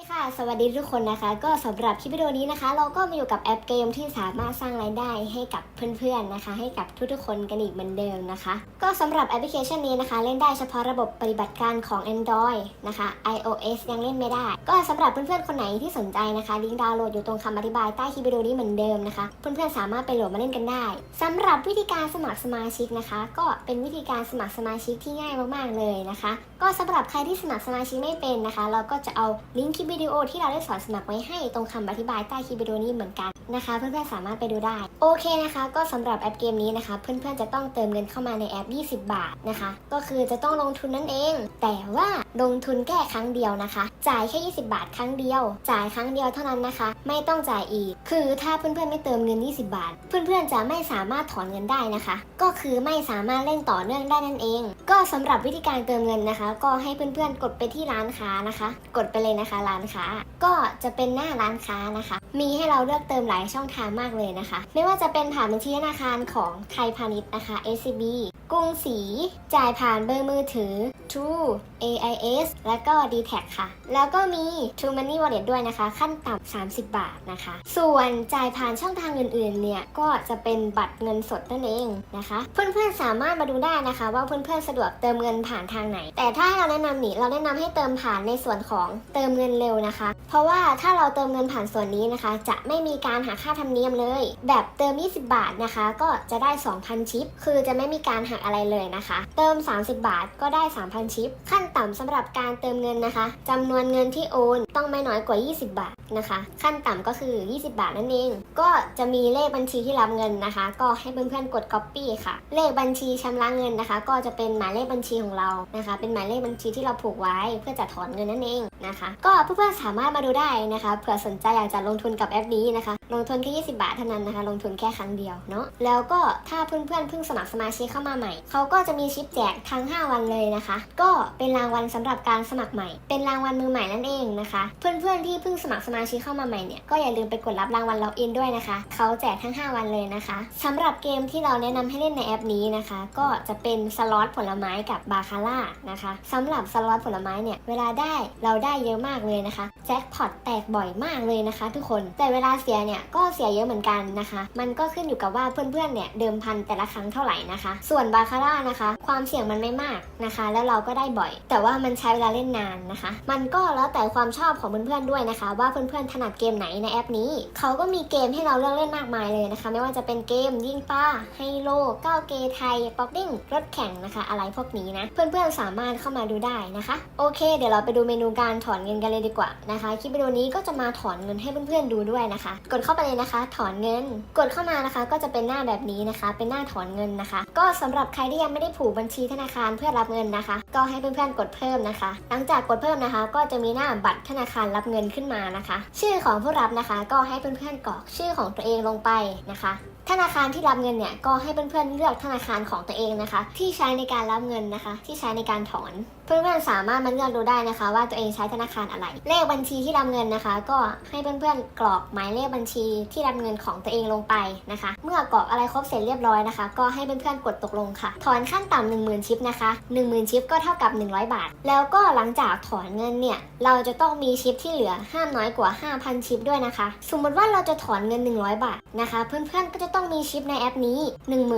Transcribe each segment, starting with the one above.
ดีค่ะ สวัสดีทุกคนนะคะ ก็สำหรับคลิปวิดีโอนี้นะคะ เราก็มาอยู่กับแอปเกมที่สามารถสร้างรายได้ให้กับเพื่อนๆนะคะ ให้กับทุกๆคนกันอีกเหมือนเดิมนะคะ ก็สำหรับแอปพลิเคชันนี้นะคะ เล่นได้เฉพาะระบบปฏิบัติการของ Android นะคะ iOS ยังเล่นไม่ได้ ก็สำหรับเพื่อนๆคนไหนที่สนใจนะคะลิงก์ดาวน์โหลดอยู่ตรงคำอธิบายใต้คลิปวิดีโอนี้เหมือนเดิมนะคะเพื่อนๆสามารถไปโหลดมาเล่นกันได้สำหรับวิธีการสมัครสมาชิกนะคะ ก็เป็นวิธีการสมัครสมาชิกที่ง่ายมากๆเลยนะคะ ก็สำหรับใครที่สมัครสมาชิกไม่เป็นนะคะ เราก็จะเอาลิงก์คลิปวิดีโอที่เราได้สอนสมัครไว้ให้ตรงคำอธิบายใต้คลิปวิดีโอนี้เหมือนกันนะคะ เพื่อนๆสามารถไปดูได้ โอเคนะคะ ก็สำหรับแอปเกมนี้นะคะ เพื่อนๆจะต้องเติมเงินเข้ามาในแอป 20 บาทนะคะ ก็คือจะต้องลงทุนนั่นเอง แต่ว่าลงทุนแค่ครั้งเดียวนะคะ จ่ายแค่ 20 บาทครั้งเดียว จ่ายครั้งเดียวเท่านั้นนะคะ ไม่ต้องจ่ายอีก คือถ้าเพื่อนๆไม่เติมเงิน 20 บาท เพื่อนๆจะไม่สามารถถอนเงินได้นะคะ ก็คือไม่สามารถเล่นต่อเนื่องได้นั่นเอง ก็สำหรับวิธีการเติมเงินนะคะ ก็ให้เพื่อนๆกดไปที่ร้านค้านะคะ กดไปเลยนะคะ ร้านค้า ก็จะเป็นหน้าร้านค้านะคะ มีให้เราเลือกเติมหลายช่องทางมากเลยนะคะ ไม่ว่าจะเป็นผ่านบัญชีธนาคารของไทยพาณิชย์นะคะ SCB กรุงศรีจ่ายผ่านเบอร์มือถือ True AIS และก็ d t แทค่ะ แล้วก็มี True Money Wallet ด้วยนะคะ ขั้นต่ำ30 บาทนะคะ ส่วนจ่ายผ่านช่องทางอื่นๆ เนี่ย ก็จะเป็นบัตรเงินสดนั่นเองนะคะ เพื่อนๆ สามารถมาดูได้นะคะ ว่าเพื่อนๆ สะดวกเติมเงินผ่านทางไหน แต่ถ้าเราแนะนำนี่เราแนะนำให้เติมผ่านในส่วนของเติมเงินเร็วนะคะ เพราะว่าถ้าเราเติมเงินผ่านส่วนนี้นะคะ จะไม่มีการหาค่าธรรมเนียมเลย แบบเติม 20 บาทนะคะ ก็จะได้ 2,000 ชิป คือจะไม่มีการหักอะไรเลยนะคะ เติม 30 บาทก็ได้ 3,000ชิป ขั้นต่ำสำหรับการเติมเงินนะคะจำนวนเงินที่โอนต้องไม่น้อยกว่า 20 บาทนะคะ ขั้นต่ำก็คือ 20 บาทนั่นเอง ก็จะมีเลขบัญชีที่รับเงินนะคะ ก็ให้เพื่อนๆกด copy ค่ะ เลขบัญชีชำระเงินนะคะ ก็จะเป็นหมายเลขบัญชีของเรานะคะ เป็นหมายเลขบัญชีที่เราผูกไว้เพื่อจะถอนเงินนั่นเองนะคะ ก็เพื่อนๆสามารถมาดูได้นะคะเผื่อสนใจอยากจะลงทุนกับแอปนี้นะคะ ลงทุนแค่ 20 บาทเท่านั้นนะคะ ลงทุนแค่ครั้งเดียวเนาะ แล้วก็ถ้าเพื่อนๆเพิ่งสมัครสมาชิกเข้ามาใหม่ เขาก็จะมีชิปแจกทั้ง 5 วันเลยนะคะ ก็เป็นรางวัลสำหรับการสมัครใหม่ เป็นรางวัลมือใหม่นั่นเองนะคะ เพื่อนๆที่เพิ่งสมัครสมาชิกเข้ามาใหม่เนี่ยก็อย่าลืมไปกดรับรางวัลล็อกอินด้วยนะคะ เขาแจกทั้ง 5 วันเลยนะคะสำหรับเกมที่เราแนะนำให้เล่นในแอปนี้นะคะ ก็จะเป็นสล็อตผลไม้กับบาคาร่านะคะสำหรับสล็อตผลไม้เนี่ยเวลาได้เราได้เยอะมากเลยนะคะแจ็คพอตแตกบ่อยมากเลยนะคะ ทุกคนแต่เวลาเสียเนี่ยก็เสียเยอะเหมือนกันนะคะ มันก็ขึ้นอยู่กับว่าเพื่อนๆเนี่ยเดิมพันแต่ละครั้งเท่าไหร่นะคะ ส่วนบาคาร่านะคะ ความเสี่ยงมันไม่มากนะคะ แล้วเราก็ได้บ่อย แต่ว่ามันใช้เวลาเล่นนานนะคะ มันก็แล้วแต่ความชอบของเพื่อนๆด้วยนะคะ ว่าเพื่อนๆถนัดเกมไหนในแอปนี้เขาก็มีเกมให้เราเลือกเล่นมากมายเลยนะคะ ไม่ว่าจะเป็นเกมยิงปลาไฮโลก้าวเกย์ไทยป๊อกดิ้งรถแข่งนะคะ อะไรพวกนี้นะ เพื่อนๆสามารถเข้ามาดูได้นะคะ โอเค เดี๋ยวเราไปดูเมนูการถอนเงินกันเลยดีกว่านะคะคลิปวิดีโอนี้ก็จะมาถอนเงินให้เพื่อนๆดูด้วยนะคะ กดเข้าไปเลยนะคะ ถอนเงิน กดเข้ามานะคะ ก็จะเป็นหน้าแบบนี้นะคะ เป็นหน้าถอนเงินนะคะ ก็สำหรับใครที่ยังไม่ได้ผูกบัญชีธนาคารเพื่อรับเงินนะคะ ก็ให้เพื่อนๆกดเพิ่มนะคะ หลังจากกดเพิ่มนะคะ ก็จะมีหน้าบัตรธนาคารรับเงินขึ้นมานะคะ ชื่อของผู้รับนะคะ ก็ให้เพื่อนๆกรอกชื่อของตัวเองลงไปนะคะธนาคารที่รับเงินเนี่ยก็ให้เพื่อนๆเลือกธนาคารของตัวเองนะคะ ที่ใช้ในการรับเงินนะคะ ที่ใช้ในการถอน เพื่อนๆสามารถมาเลือกดูได้นะคะ ว่าตัวเองใช้ธนาคารอะไร เลขบัญชีที่รับเงินนะคะ ก็ให้เพื่อนๆกรอกหมายเลขบัญชีที่รับเงินของตัวเองลงไปนะคะ เมื่อกรอกอะไรครบเสร็จเรียบร้อยนะคะ ก็ให้เพื่อนๆกดตกลงค่ะ ถอนขั้นต่ำ1 0,000ชิปนะคะ10,000ชิปก็เท่ากับ 100 บาท แล้วก็หลังจากถอนเงินเนี่ยเราจะต้องมีชิปที่เหลือห้ามน้อยกว่า 5,000 ชิปด้วยนะคะ สมมติว่าเราจะถอนเงิน 100 บาทนะคะ เพื่อนๆก็จะต้ององมีชิปในแอปนี้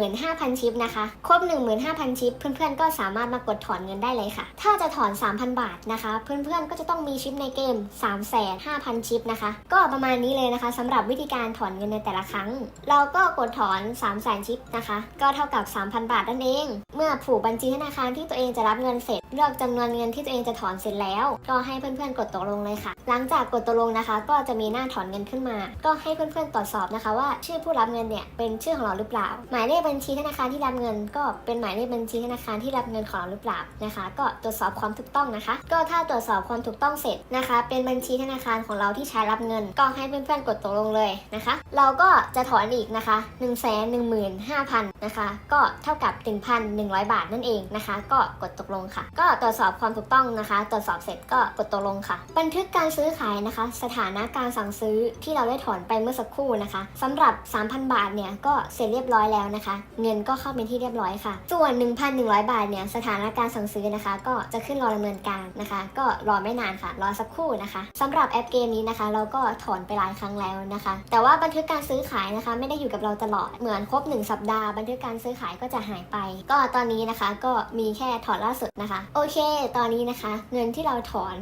15,000 ชิปนะคะ ครบ 15,000 ชิป เพื่อนๆ ก็สามารถมากดถอนเงินได้เลยค่ะ ถ้าจะถอน 3,000 บาทนะคะ เพื่อนๆ ก็จะต้องมีชิปในเกม 3,500,000 ชิปนะคะ ก็ประมาณนี้เลยนะคะสำหรับวิธีการถอนเงินในแต่ละครั้ง เราก็กดถอน 300,000 ชิปนะคะ ก็เท่ากับ 3,000 บาทนั่นเอง เมื่อผูกบัญชีธนาคารที่ตัวเองจะรับเงินเสร็จเลือกจำนวนเงินที่ตัวเองจะถอนเสร็จแล้ว ก็ให้เพื่อนๆ กดตกลงเลยค่ะ หลังจากกดตกลงนะคะ ก็จะมีหน้าถอนเงินขึ้นมา ก็ให้เพื่อนๆ ตรวจสอบนะคะว่าชื่อผู้รับเงินเนี่ยเป็นชื่อของเราหรือเปล่า หมายเลขบัญชีธนาคารที่รับเงิน ก็เป็นหมายเลขบัญชีธนาคารที่รับเงินของเราหรือเปล่านะคะ ก็ตรวจสอบความถูกต้องนะคะ ก็ถ้าตรวจสอบความถูกต้องเสร็จนะคะ เป็นบัญชีธนาคารของเราที่ใช้รับเงิน ก็ให้เพื่อนๆกดตกลงเลยนะคะ เราก็จะถอนอีกนะคะ1 1 5 0 0 0นะคะ ก็เท่ากับ 1,100 บาทนั่นเองนะคะ ก็กดตกลงค่ะ ก็ตรวจสอบความถูกต้องนะคะ ตรวจสอบเสร็จก็กดตกลงค่ะ บันทึกการซื้อขายนะคะ สถานะการสั่งซื้อที่เราได้ถอนไปเมื่อสักครู่นะคะสำหรับ 3,000 บาทเนี่ยก็เสร็จเรียบร้อยแล้วนะคะ เงินก็เข้าเป็นที่เรียบร้อยค่ะ ส่วน 1,100 บาทเนี่ยสถานการณ์สั่งซื้อนะคะ ก็จะขึ้นรอดำเนินการนะคะ ก็รอไม่นานค่ะ รอสักครู่นะคะสำหรับแอปเกมนี้นะคะ เราก็ถอนไปหลายครั้งแล้วนะคะ แต่ว่าบันทึกการซื้อขายนะคะ ไม่ได้อยู่กับเราตลอดเหมือนครบ 1 สัปดาห์บันทึกการซื้อขายก็จะหายไป ก็ตอนนี้นะคะก็มีแค่ถอนล่าสุดนะคะ โอเค ตอนนี้นะคะ เงินที่เราถอน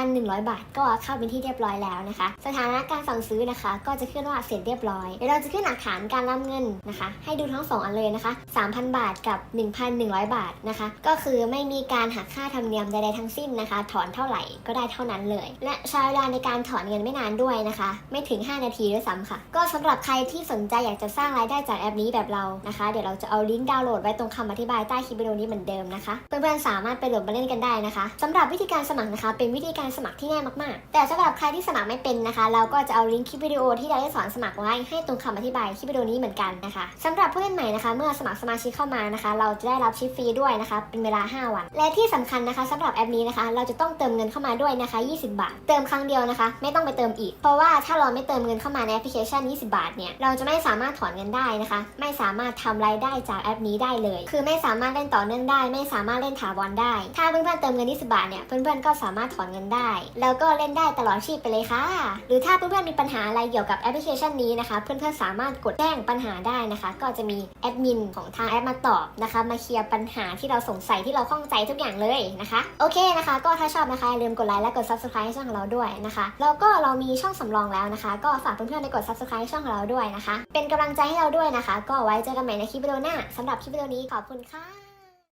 1,100 บาท ก็เข้าเป็นที่เรียบร้อยแล้วนะคะ สถานการณ์สั่งซื้อนะคะ ก็จะขึ้นว่าเสร็จเรียบร้อยเดี๋ยวเราจะขึ้นหลักฐานกการรับเงินนะคะ ให้ดูทั้งสองอันเลยนะคะ 3,000 บาทกับ 1,100 บาทนะคะ ก็คือไม่มีการหักค่าธรรมเนียมใดๆทั้งสิ้นนะคะ ถอนเท่าไหร่ก็ได้เท่านั้นเลย และใช้เวลาในการถอนเงินไม่นานด้วยนะคะ ไม่ถึง 5 นาทีด้วยซ้ำค่ะ ก็สำหรับใครที่สนใจอยากจะสร้างรายได้จากแอปนี้แบบเรานะคะ เดี๋ยวเราจะเอาลิงก์ดาวน์โหลดไว้ตรงคำอธิบายใต้คลิปวิดีโอนี้เหมือนเดิมนะคะเพื่อนๆสามารถไปโหลดมาเล่นกันได้นะคะสำหรับวิธีการสมัครนะคะ เป็นวิธีการสมัครที่ง่ายมากๆ แต่สำหรับใครที่สมัครไม่เป็นนะคะ เราก็จะเอาลิงก์คลิปวิดีโอที่เราได้สอนสมัครไว้ให้ตรงคำอธิบายคลิปวิดีโอนี้เหมือนกันนะคะสำหรับผู้เล่นใหม่นะคะเมื่อสมัครสมาชิกเข้ามานะคะ เราจะได้รับชิปฟรีด้วยนะคะเป็นเวลา 5 วัน และที่สำคัญนะคะสำหรับแอปนี้นะคะ เราจะต้องเติมเงินเข้ามาด้วยนะคะ 20 บาท เติมครั้งเดียวนะคะ ไม่ต้องไปเติมอีก เพราะว่าถ้าเราไม่เติมเงินเข้ามาในแอปพลิเคชัน 20 บาทเนี่ยเราจะไม่สามารถถอนเงินได้นะคะ ไม่สามารถทำรายได้จากแอปนี้ได้เลย คือไม่สามารถเล่นต่อเนื่องได้ ไม่สามารถเล่นถาวรได้ ถ้าเพื่อนๆเติมเงิน 20 บาทเนี่ยเพื่อนๆก็สามารถถอนเงินได้ แล้วก็เล่นได้ตลอดชีพไปเลยค่ะ หรือถ้าเพื่อนๆมีปัญหาอะไรเกี่ยวกับแอปพลิเคชันนี้นะคะ เพื่อนๆสามารถกดแจ้งปัญหาได้นะคะ ก็จะมีแอดมินของทางแอปมาตอบนะคะ มาเคลียร์ปัญหาที่เราสงสัยที่เราข้องใจทุกอย่างเลยนะคะ โอเคนะคะ ก็ถ้าชอบนะคะอย่าลืมกดไลค์และกด subscribe ให้ช่องของเราด้วยนะคะแล้วก็เรามีช่องสำรองแล้วนะคะ ก็ฝากเพื่อนๆไปกด subscribe ช่องของเราด้วยนะคะ เป็นกำลังใจให้เราด้วยนะคะ ก็ไว้เจอกันใหม่ในคลิปวิดีโอหน้าสำหรับคลิปวิดีโอนี้ขอบคุณค่ะ